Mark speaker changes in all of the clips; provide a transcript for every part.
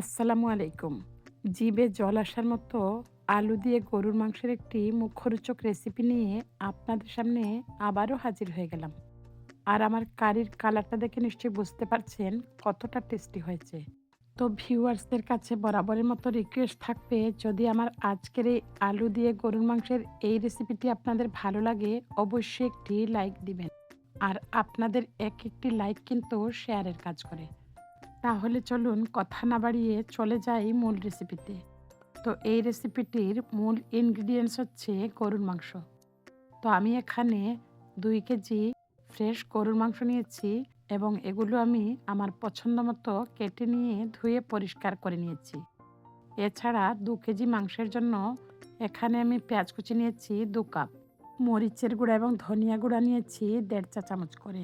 Speaker 1: আসসালামু আলাইকুম। জিভে জল আসার মতো আলু দিয়ে গরুর মাংসের একটি মুখরোচক রেসিপি নিয়ে আপনাদের সামনে আবারও হাজির হয়ে গেলাম। আর আমার কারির কালারটা দেখে নিশ্চয়ই বুঝতে পারছেন কতটা টেস্টি হয়েছে। তো ভিউয়ার্সদের কাছে বরাবরের মতো রিকোয়েস্ট থাকবে, যদি আমার আজকের এই আলু দিয়ে গরুর মাংসের এই রেসিপিটি আপনাদের ভালো লাগে, অবশ্যই একটি লাইক দিবেন। আর আপনাদের এক একটি লাইক কিন্তু শেয়ারের কাজ করে। তাহলে চলুন কথা না বাড়িয়ে চলে যাই মূল রেসিপিতে তো এই রেসিপিটির মূল ইনগ্রিডিয়েন্টস হচ্ছে গরুর মাংস। তো আমি এখানে দুই কেজি ফ্রেশ গরুর মাংস নিয়েছি এবং এগুলো আমি আমার পছন্দ মতো কেটে নিয়ে ধুয়ে পরিষ্কার করে নিয়েছি। এছাড়া দু কেজি মাংসের জন্য এখানে আমি পেঁয়াজ কুচি নিয়েছি দু কাপ, মরিচের গুঁড়া এবং ধনিয়া গুঁড়া নিয়েছি দেড় চা চামচ করে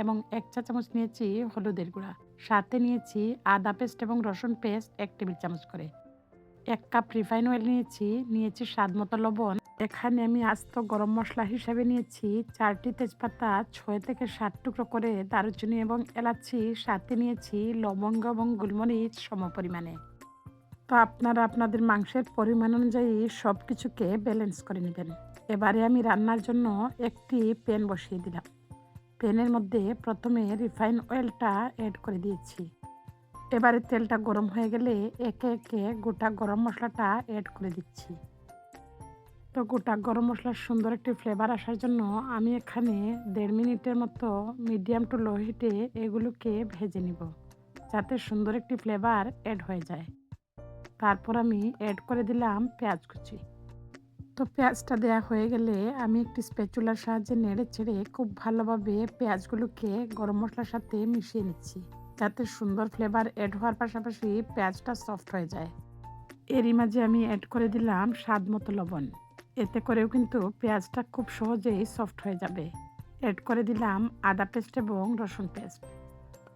Speaker 1: এবং এক চা চামচ নিয়েছি হলুদের গুঁড়া। সাথে নিয়েছি আদা পেস্ট এবং রসুন পেস্ট এক টেবিল চামচ করে। এক কাপ রিফাইন অয়েল নিয়েছি নিয়েছি স্বাদ মতো লবণ। এখানে আমি আস্ত গরম মশলা হিসাবে নিয়েছি চারটি তেজপাতা, ছয় থেকে সাত টুকরো করে দারুচিনি এবং এলাচি। সাথে নিয়েছি লবঙ্গ এবং গোলমরিচ সম পরিমাণে। তো আপনারা আপনাদের মাংসের পরিমাণ অনুযায়ী সব কিছুকে ব্যালেন্স করে নেবেন। এবারে আমি রান্নার জন্য একটি প্যান বসিয়ে দিলাম। প্যানের মধ্যে প্রথমে রিফাইন অয়েলটা অ্যাড করে দিয়েছি। এবারে তেলটা গরম হয়ে গেলে একে একে গোটা গরম মশলাটা অ্যাড করে দিচ্ছি। তো গোটা গরম মশলার সুন্দর একটি ফ্লেভার আসার জন্য আমি এখানে দেড় মিনিটের মতো মিডিয়াম টু লো হিটে এগুলোকে ভেজে নিব, যাতে সুন্দর একটি ফ্লেভার অ্যাড হয়ে যায়। তারপর আমি অ্যাড করে দিলাম পেঁয়াজ কুচি। তো পেঁয়াজটা দেওয়া হয়ে গেলে আমি একটি স্প্যাচুলার সাহায্যে নেড়ে ছেড়ে খুব ভালোভাবে পেঁয়াজগুলোকে গরম মশলার সাথে মিশিয়ে নিচ্ছি। যাতে সুন্দর ফ্লেভার অ্যাড হওয়ার পাশাপাশি পেঁয়াজটা সফট হয়ে যায়। এরই মাঝে আমি অ্যাড করে দিলাম স্বাদ মতো লবণ। এতে করেও কিন্তু পেঁয়াজটা খুব সহজেই সফট হয়ে যাবে। অ্যাড করে দিলাম আদা পেস্ট এবং রসুন পেস্ট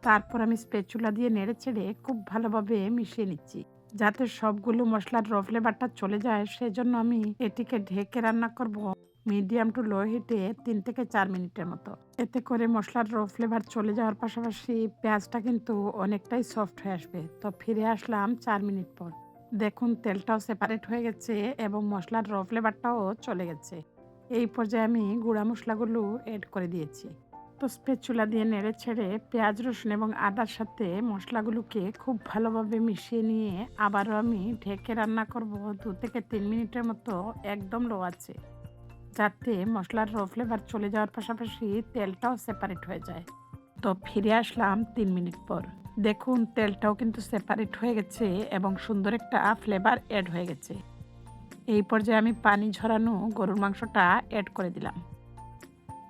Speaker 1: তারপর আমি স্পেচুলা দিয়ে নেড়ে ছেড়ে খুব ভালোভাবে মিশিয়ে নিচ্ছি। যাতে সবগুলো মশলার র ফ্লেভারটা চলে যায়, সেজন্য আমি এটিকে ঢেকে রান্না করব মিডিয়াম টু লো হিটে তিন থেকে চার মিনিটের মতো। এতে করে মশলার র ফ্লেভার চলে যাওয়ার পাশাপাশি পেঁয়াজটা কিন্তু অনেকটাই সফট হয়ে আসবে। তো ফিরে আসলাম চার মিনিট পর। দেখুন, তেলটাও সেপারেট হয়ে গেছে এবং মশলার র ফ্লেভারটাও চলে গেছে। এই পর্যায়ে আমি গুঁড়া মশলাগুলো এড করে দিয়েছি। তো স্পেচুলা দিয়ে নেড়ে ছেড়ে পেঁয়াজ, রসুন এবং আদার সাথে মশলাগুলোকে খুব ভালোভাবে মিশিয়ে নিয়ে আবারও আমি ঢেকে রান্না করব দু থেকে তিন মিনিটের মতো একদম লো আছে, যাতে মশলার র ফ্লেভার চলে যাওয়ার পাশাপাশি তেলটাও সেপারেট হয়ে যায়। তো ফিরে আসলাম তিন মিনিট পর। দেখুন, তেলটাও কিন্তু সেপারেট হয়ে গেছে এবং সুন্দর একটা ফ্লেভার অ্যাড হয়ে গেছে। এই পর্যায়ে আমি পানি ঝরানো গরুর মাংসটা অ্যাড করে দিলাম।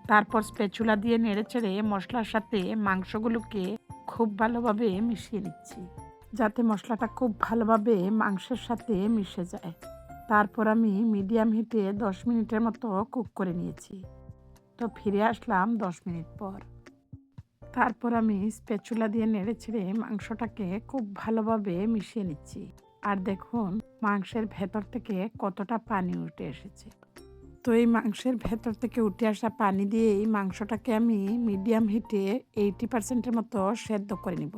Speaker 1: তারপর স্পেচুলা দিয়ে নেড়ে চেড়ে মশলার সাথে মাংসগুলোকে খুব ভালোভাবে মিশিয়ে নিচ্ছি, যাতে মশলাটা খুব ভালোভাবে মাংসের সাথে মিশে যায়। তারপর আমি মিডিয়াম হিটে দশ মিনিটের মতো কুক করে নিয়েছি। তো ফিরে আসলাম দশ মিনিট পর। তারপর আমি স্পেচুলা দিয়ে নেড়ে ছেড়ে মাংসটাকে খুব ভালোভাবে মিশিয়ে নিচ্ছি। আর দেখুন, মাংসের ভেতর থেকে কতটা পানি উঠে এসেছে। তো এই মাংসের ভেতর থেকে উঠে আসা পানি দিয়ে এই মাংসটাকে আমি মিডিয়াম হিটে এইটি পার্সেন্টের মতো সেদ্ধ করে নিব।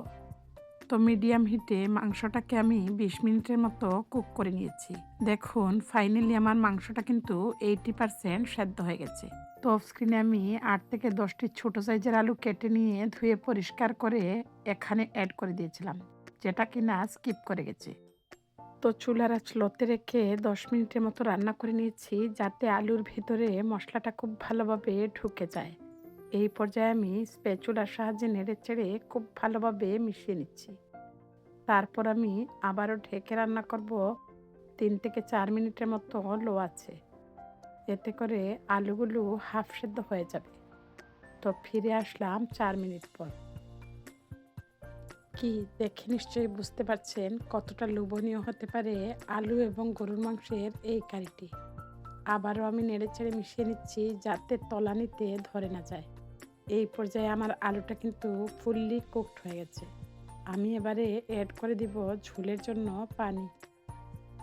Speaker 1: তো মিডিয়াম হিটে মাংসটাকে আমি বিশ মিনিটের মতো কুক করে নিয়েছি। দেখুন ফাইনালি আমার মাংসটা কিন্তু এইটি পার্সেন্ট সেদ্ধ হয়ে গেছে। তো অফ স্ক্রিনে আমি আট থেকে দশটি ছোট সাইজের আলু কেটে নিয়ে ধুয়ে পরিষ্কার করে এখানে অ্যাড করে দিয়েছিলাম, যেটা কিনা স্কিপ করে গেছে। তো চুলার আঁচ লতে রেখে দশ মিনিটের মতো রান্না করে নিয়েছি যাতে আলুর ভিতরে মশলাটা খুব ভালোভাবে ঢুকে যায়। এই পর্যায়ে আমি স্পেচুলার সাহায্যে নেড়ে চেড়ে খুব ভালোভাবে মিশিয়ে নিচ্ছি। তারপর আমি আবারও ঢেকে রান্না করব তিন থেকে চার মিনিটের মতো লো আছে এতে করে আলুগুলো হাফ সেদ্ধ হয়ে যাবে। তো ফিরে আসলাম চার মিনিট পর। কি দেখে নিশ্চয়ই বুঝতে পারছেন কতটা লোভনীয় হতে পারে আলু এবং গরুর মাংসের এই কারিটি। আবারও আমি নেড়ে ছেড়ে মিশিয়ে নিচ্ছি যাতে তলানিতে ধরে না যায়। এই পর্যায়ে আমার আলুটা কিন্তু ফুললি কুকড হয়ে গেছে। আমি এবারে অ্যাড করে দিব ঝোলের জন্য পানি।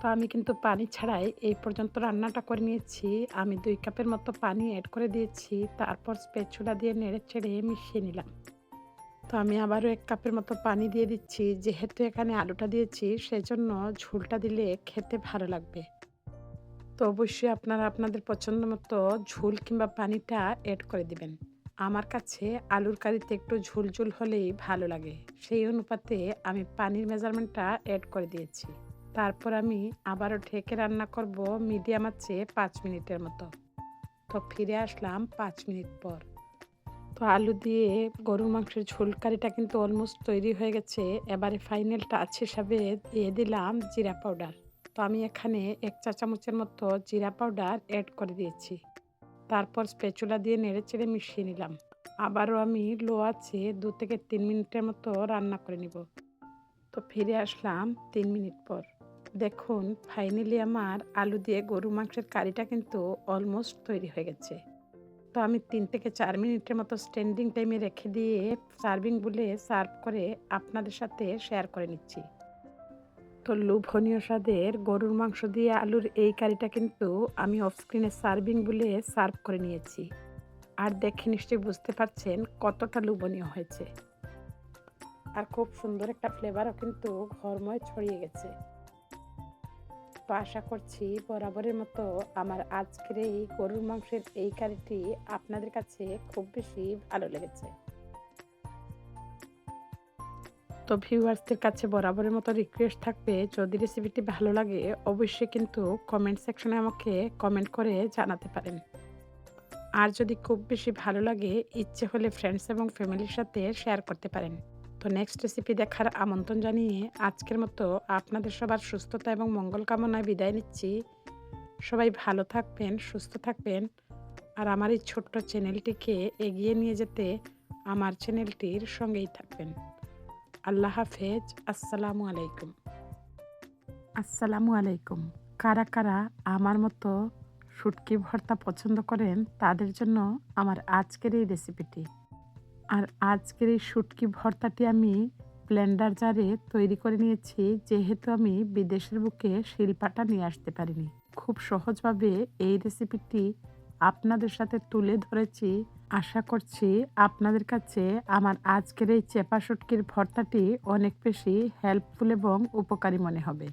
Speaker 1: তো আমি কিন্তু পানি ছাড়াই এই পর্যন্ত রান্নাটা করে নিয়েছি। আমি দুই কাপের মতো পানি অ্যাড করে দিয়েছি। তারপর স্পেচুলা দিয়ে নেড়ে ছেড়ে মিশিয়ে নিলাম। তো আমি আবারও এক কাপের মতো পানি দিয়ে দিচ্ছি। যেহেতু এখানে আলুটা দিয়েছি, সেজন্য ঝোলটা দিলে খেতে ভালো লাগবে। তো অবশ্যই আপনারা আপনাদের পছন্দ মতো ঝোল কিংবা পানিটা অ্যাড করে দিবেন। আমার কাছে আলুর কারিতে একটু ঝুল ঝুল হলেই ভালো লাগে। সেই অনুপাতে আমি পানির মেজারমেন্টটা অ্যাড করে দিয়েছি। তারপর আমি আবারও ঢেকে রান্না করব মিডিয়াম আছে পাঁচ মিনিটের মতো। তো ফিরে আসলাম পাঁচ মিনিট পর। তো আলু দিয়ে গরু মাংসের ঝোলকারিটা কিন্তু অলমোস্ট তৈরি হয়ে গেছে। এবারে ফাইনাল টাচ হিসাবে দিয়ে দিলাম জিরা পাউডার। তো আমি এখানে এক চা চামচের মতো জিরা পাউডার অ্যাড করে দিয়েছি। তারপর স্পেচুলা দিয়ে নেড়ে চেড়ে মিশিয়ে নিলাম। আবারও আমি লো আছে দু থেকে তিন মিনিটের মতো রান্না করে নিব। তো ফিরে আসলাম তিন মিনিট পর। দেখুন ফাইনালি আমার আলু দিয়ে গরু মাংসের কারিটা কিন্তু অলমোস্ট তৈরি হয়ে গেছে। তো আমি তিন থেকে চার মিনিটের মতো স্ট্যান্ডিং টাইমে রেখে দিয়ে সার্ভিং বলে সার্ভ করে আপনাদের সাথে শেয়ার করে নিচ্ছি। তো লোভনীয় স্বাদের গরুর মাংস দিয়ে আলুর এই কারিটা কিন্তু আমি অফ স্ক্রিনে সার্ভিং বলে সার্ভ করে নিয়েছি। আর দেখে নিশ্চয়ই বুঝতে পারছেন কতটা লোভনীয় হয়েছে। আর খুব সুন্দর একটা ফ্লেভারও কিন্তু ঘরময় ছড়িয়ে গেছে। তো আশা করছি বরাবরের মতো আমার আজকের এই গরুর মাংসের এই কারিটি আপনাদের কাছে খুব বেশি ভালো লেগেছে। তো ভিউয়ার্সদের কাছে বরাবরের মতো রিকোয়েস্ট থাকবে, যদি রেসিপিটি ভালো লাগে, অবশ্যই কিন্তু কমেন্ট সেকশনে আমাকে কমেন্ট করে জানাতে পারেন। আর যদি খুব বেশি ভালো লাগে, ইচ্ছে হলে ফ্রেন্ডস এবং ফ্যামিলির সাথে শেয়ার করতে পারেন। নেক্সট রেসিপি দেখার আমন্ত্রণ জানিয়ে আজকের মতো আপনাদের সবার সুস্থতা এবং মঙ্গল কামনায় বিদায় নিচ্ছি। সবাই ভালো থাকবেন, সুস্থ থাকবেন। আর আমার এই ছোট্ট চ্যানেলটিকে এগিয়ে নিয়ে যেতে আমার চ্যানেলটির সঙ্গেই থাকবেন। আল্লাহ হাফেজ, আসসালামু আলাইকুম। আসসালামু আলাইকুম। কারা কারা আমার মতো শুটকি ভর্তা পছন্দ করেন, তাদের জন্য আমার আজকের এই রেসিপিটি আর আজকের এই শুটকি ভর্তাটি আমি ব্লেন্ডার জারে তৈরি করে নিয়েছি, যেহেতু আমি বিদেশের বুকে শিল্পাটা নিয়ে আসতে পারিনি। খুব সহজভাবে এই রেসিপিটি আপনাদের সাথে তুলে ধরেছি। আশা করছি আপনাদের কাছে আমার আজকের এই চেপা শুটকির ভর্তাটি অনেক বেশি হেল্পফুল এবং উপকারী মনে হবে।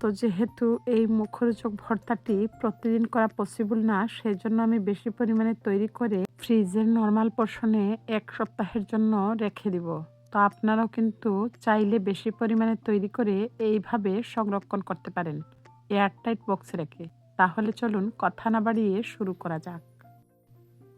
Speaker 1: তো যেহেতু এই মুখরোচক ভর্তাটি প্রতিদিন করা পসিবল না সেই জন্য আমি বেশি পরিমাণে তৈরি করে ফ্রিজের নর্মাল পোর্শনে এক সপ্তাহের জন্য রেখে দিব। তো আপনারাও কিন্তু চাইলে বেশি পরিমাণে তৈরি করে এইভাবে সংরক্ষণ করতে পারেন। এয়ারটাইট বক্সে রেখে। তাহলে চলুন কথা না বাড়িয়ে শুরু করা যাক।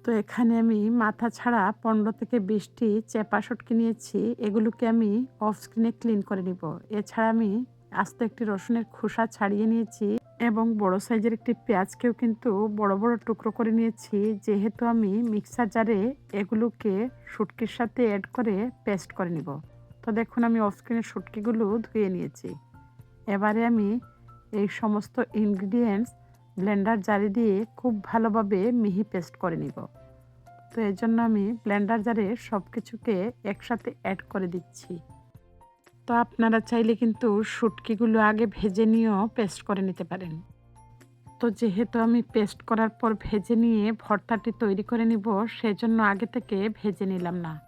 Speaker 1: তো এখানে আমি মাথা ছাড়া পনেরো থেকে বিশটি চেপা সটকে নিয়েছি। এগুলোকে আমি অফ স্ক্রিনে ক্লিন করে নিব। এছাড়া আমি আস্ত একটি রসুনের খোসা ছাড়িয়ে নিয়েছি এবং বড় সাইজের একটি পেঁয়াজকেও কিন্তু বড় বড় টুকরো করে নিয়েছি। যেহেতু আমি মিক্সার জারে এগুলোকে শুটকির সাথে অ্যাড করে পেস্ট করে নিব। তো দেখুন আমি অফ স্ক্রিনের শুটকিগুলো ধুয়ে নিয়েছি। এবারে আমি এই সমস্ত ইনগ্রিডিয়েন্টস ব্লেন্ডার জারে দিয়ে খুব ভালোভাবে মিহি পেস্ট করে নিব। তো এর জন্য আমি ব্লেন্ডার জারে সব কিছুকে একসাথে অ্যাড করে দিচ্ছি। তো আপনারা চাইলে কিন্তু শুটকিগুলো আগে ভেজে নিয়েও পেস্ট করে নিতে পারেন। তো যেহেতু আমি পেস্ট করার পর ভেজে নিয়ে ভর্তাটি তৈরি করে নিব, সেজন্য আগে থেকে ভেজে নিলাম না।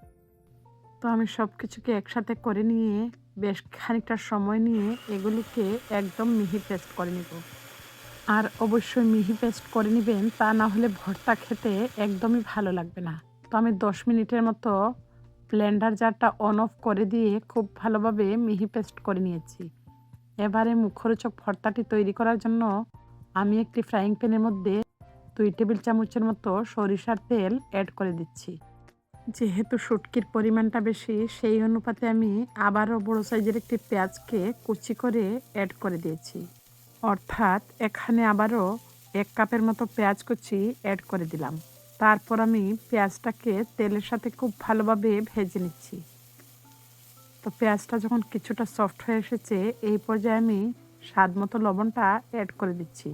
Speaker 1: তো আমি সব কিছুকে একসাথে করে নিয়ে বেশ খানিকটা সময় নিয়ে এগুলিকে একদম মিহি পেস্ট করে নিব। আর অবশ্যই মিহি পেস্ট করে নেবেন, তা না হলে ভর্তা খেতে একদমই ভালো লাগবে না। তো আমি দশ মিনিটের মতো ব্লেন্ডার জারটা অন অফ করে দিয়ে খুব ভালোভাবে মিহি পেস্ট করে নিয়েছি। এবারে মুখরোচক ভর্তাটি তৈরি করার জন্য আমি একটি ফ্রাইং প্যানের মধ্যে দুই টেবিল চামচের মতো সরিষার তেল অ্যাড করে দিচ্ছি। যেহেতু শুটকির পরিমাণটা বেশি, সেই অনুপাতে আমি আবারও বড়ো সাইজের একটি পেঁয়াজকে কুচি করে অ্যাড করে দিয়েছি। অর্থাৎ এখানে আবারও এক কাপের মতো পেঁয়াজ কুচি অ্যাড করে দিলাম। তারপর আমি পেঁয়াজটাকে তেলের সাথে খুব ভালোভাবে ভেজে নিচ্ছি। তো পেঁয়াজটা যখন কিছুটা সফট হয়ে এসেছে, এই পর্যায়ে আমি স্বাদ মতো লবণটা অ্যাড করে দিচ্ছি।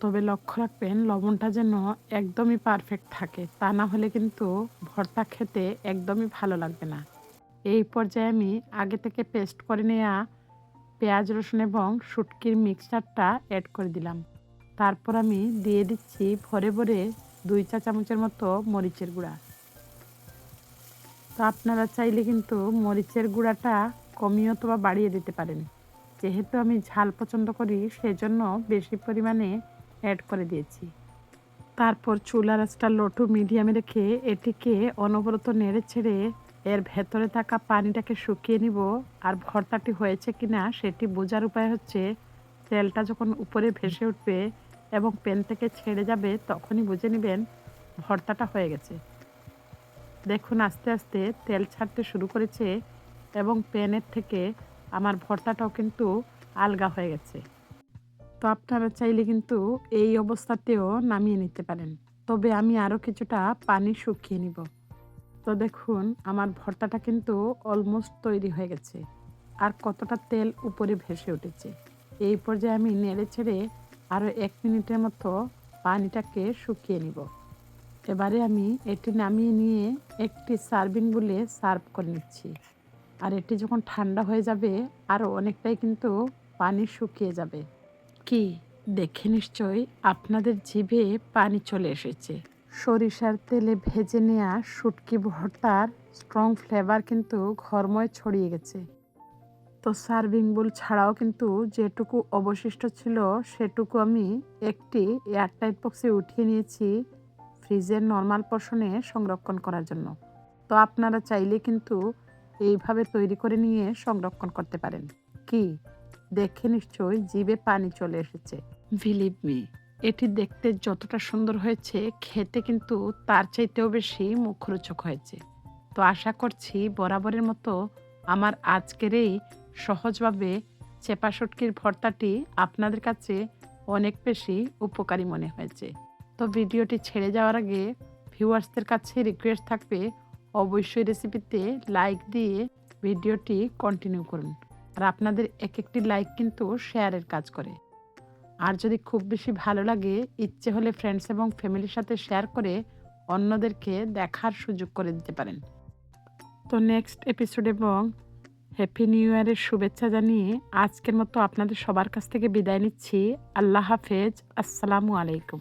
Speaker 1: তবে লক্ষ্য রাখবেন, লবণটা যেন একদমই পারফেক্ট থাকে। তা না হলে কিন্তু ভর্তা খেতে একদমই ভালো লাগবে না। এই পর্যায়ে আমি আগে থেকে পেস্ট করে নেওয়া পেঁয়াজ, রসুন এবং শুটকির মিক্সচারটা অ্যাড করে দিলাম। তারপর আমি দিয়ে দিচ্ছি ভরে ভরে দুই চা চামচের মতো মরিচের গুঁড়া। তো আপনারা চাইলে কিন্তু মরিচের গুঁড়াটা কমিয়ে অথবা বাড়িয়ে দিতে পারেন। যেহেতু আমি ঝাল পছন্দ করি, সেজন্য বেশি পরিমাণে অ্যাড করে দিয়েছি। তারপর চুলা রাসটা লটু মিডিয়ামে রেখে এটিকে অনবরত নেড়ে ছেড়ে এর ভেতরে থাকা পানিটাকে শুকিয়ে নিব আর ভর্তাটি হয়েছে কিনা সেটি বোঝার উপায় হচ্ছে, তেলটা যখন উপরে ভেসে উঠবে এবং পেন থেকে ছেড়ে যাবে তখনই বুঝে নেবেন ভর্তাটা হয়ে গেছে। দেখুন আস্তে আস্তে তেল ছাড়তে শুরু করেছে এবং প্যানের থেকে আমার ভর্তাটাও কিন্তু আলগা হয়ে গেছে। তো আপনারা চাইলে কিন্তু এই অবস্থাতেও নামিয়ে নিতে পারেন। তবে আমি আরও কিছুটা পানি শুকিয়ে নিব। তো দেখুন, আমার ভর্তাটা কিন্তু অলমোস্ট তৈরি হয়ে গেছে। আর কতটা তেল উপরে ভেসে উঠেছে। এই পর্যায়ে আমি নেড়ে ছেড়ে আরও এক মিনিটের মতো পানিটাকে শুকিয়ে নিব। এবারে আমি এটি নামিয়ে নিয়ে একটি সার্ভিং বলে সার্ভ করে নিচ্ছি। আর এটি যখন ঠান্ডা হয়ে যাবে আরও অনেকটাই কিন্তু পানি শুকিয়ে যাবে। কি, দেখে নিশ্চয় আপনাদের জিভে পানি চলে এসেছে। সরিষার তেলে ভেজে নেওয়া শুটকি ভর্তার স্ট্রং ফ্লেভার কিন্তু ঘরময় ছড়িয়ে গেছে। তো সার্ভিং বোল ছাড়াও কিন্তু যেটুকু অবশিষ্ট ছিল সেটুকু আমি একটি এয়ারটাইট বক্সে উঠিয়ে নিয়েছি ফ্রিজের নর্মাল পোর্শনে সংরক্ষণ করার জন্য। তো আপনারা চাইলে কিন্তু এইভাবে তৈরি করে নিয়ে সংরক্ষণ করতে পারেন। কি? দেখে নিশ্চয়ই জিভে পানি চলে এসেছে। বিলিভ মি এটি দেখতে যতটা সুন্দর হয়েছে, খেতে কিন্তু তার চাইতেও বেশি মুখরোচক হয়েছে। তো আশা করছি বরাবরের মতো আমার আজকের এই সহজভাবে চেপা শুটকির ভর্তাটি আপনাদের কাছে অনেক বেশি উপকারী মনে হয়েছে। তো ভিডিওটি ছেড়ে যাওয়ার আগে ভিউয়ার্সদের কাছে রিকোয়েস্ট থাকবে, অবশ্যই রেসিপিতে লাইক দিয়ে ভিডিওটি কন্টিনিউ করুন। আর আপনাদের এক একটি লাইক কিন্তু শেয়ারের কাজ করে। আর যদি খুব বেশি ভালো লাগে, ইচ্ছে হলে ফ্রেন্ডস এবং ফ্যামিলির সাথে শেয়ার করে অন্যদেরকে দেখার সুযোগ করে দিতে পারেন। তো নেক্সট এপিসোড এবং হ্যাপি নিউ ইয়ারের শুভেচ্ছা জানিয়ে আজকের মতো আপনাদের সবার কাছ থেকে বিদায় নিচ্ছি। আল্লাহ হাফেজ। আসসালামু আলাইকুম।